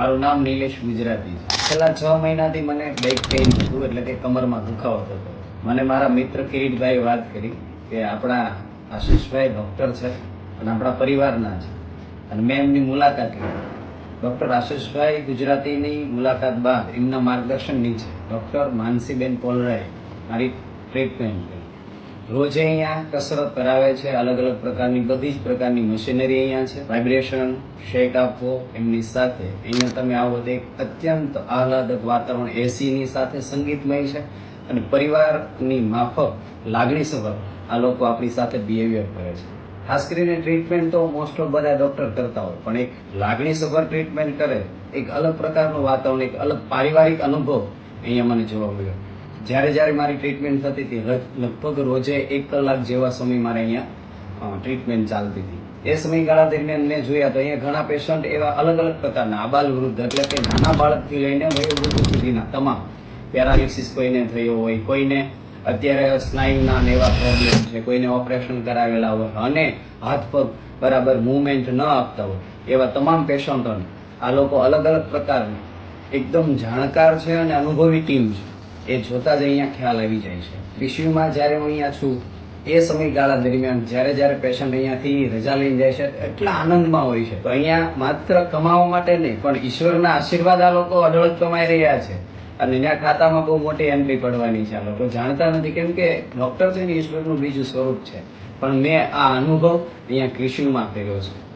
મારું નામ નિલેશ ગુજરાતી છે. છેલ્લા છ મહિનાથી મને બેક પેઇન હતું, એટલે કે કમરમાં દુખાવો થતો મને મારા મિત્ર કિરીટભાઈ વાત કરી કે આપણા આશીષભાઈ ડૉક્ટર છે અને આપણા પરિવારના છે. અને મેં એમની મુલાકાત લીધી. ડૉક્ટર આશીષભાઈ ગુજરાતીની મુલાકાત બાદ એમના માર્ગદર્શન નીચે ડૉક્ટર માનસીબેન પોલરાએ મારી ટ્રીટમેન્ટ કરી. રોજે અહીંયા કસરત કરાવે છે. અલગ અલગ પ્રકારની, બધી જ પ્રકારની મશીનરી અહીંયા છે. વાઇબ્રેશન શેક આપવો એમની સાથે. અહીંયા તમે આવો તો એક અત્યંત આહલાદક વાતાવરણ એસીની સાથે સંગીતમય છે અને પરિવારની માફક લાગણીસભર આ લોકો આપણી સાથે બિહેવિયર કરે છે. ખાસ કરીને ટ્રીટમેન્ટ તો મોસ્ટ ઓફ બધા ડૉક્ટર કરતા હોય, પણ એક લાગણીસભર ટ્રીટમેન્ટ કરે, એક અલગ પ્રકારનું વાતાવરણ, એક અલગ પારિવારિક અનુભવ અહીંયા મને જોવા મળ્યો. જ્યારે જ્યારે મારી ટ્રીટમેન્ટ થતી હતી લગભગ રોજે એક કલાક જેવા સમય મારે અહીંયા ટ્રીટમેન્ટ ચાલતી હતી. એ સમયગાળા દરમિયાન મેં જોયા તો અહીંયા ઘણા પેશન્ટ એવા અલગ અલગ પ્રકારના આબાલ વૃદ્ધ એટલે કે નાના બાળકથી લઈને વયોવૃદ્ધ સુધીના તમામ પેરાલિસિસ કોઈને થયો હોય, કોઈને અત્યારે સ્નાયુના એવા પ્રોબ્લેમ છે, કોઈને ઓપરેશન કરાવેલા હોય અને હાથ પગ બરાબર મૂવમેન્ટ ન આપતા હોય, એવા તમામ પેશન્ટોને આ લોકો અલગ અલગ પ્રકારના એકદમ જાણકાર છે અને અનુભવી ટીમ છે. એ જોતા જ અહીંયા ખ્યાલ આવી જાય છે. પીસીયુમાં જ્યારે હું અહીંયા છું, એ સમયગાળા દરમિયાન જ્યારે જ્યારે પેશન્ટ અહીંયાથી રજા લઈને જાય છે, એટલા આનંદમાં હોય છે. તો અહીંયા માત્ર કમાવા માટે નહીં, પણ ઈશ્વરના આશીર્વાદ આ લોકો અઢળક કમાઈ રહ્યા છે. અને એના ખાતામાં બહુ મોટી એન્ટ્રી પડવાની છે આ લોકો. જાણતા નથી, કેમ કે ડૉક્ટર છે ને ઈશ્વરનું બીજું સ્વરૂપ છે. પણ મેં આ અનુભવ અહીંયા કૃષિમાં કર્યો છે.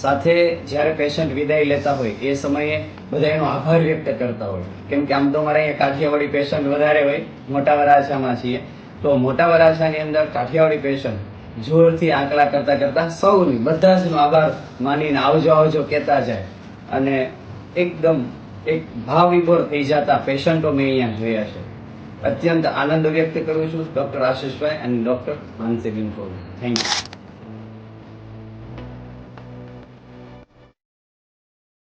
સાથે જ્યારે પેશન્ટ વિદાય લેતા હોય, એ સમયે બધા એનો આભાર વ્યક્ત કરતા હોય. કેમ કે આમ તો મારે અહીંયા કાઠિયાવાડી પેશન્ટ વધારે હોય, મોટા વરાછામાં છીએ. તો મોટા વરાછાની અંદર કાઠિયાવાડી પેશન્ટ જોરથી આંકડા કરતા કરતા સૌની બધા જનો આભાર માનીને આવજો આવજો કહેતા જાય. અને એકદમ એક ભાવ વિભોર થઈ જતા પેશન્ટો મેં અહીંયા જોયા છે. અત્યંત આનંદ વ્યક્ત કરું છું, ડોક્ટર આશીષભાઈ અને ડોક્ટર માનસીબેન કોલ થેન્ક યુ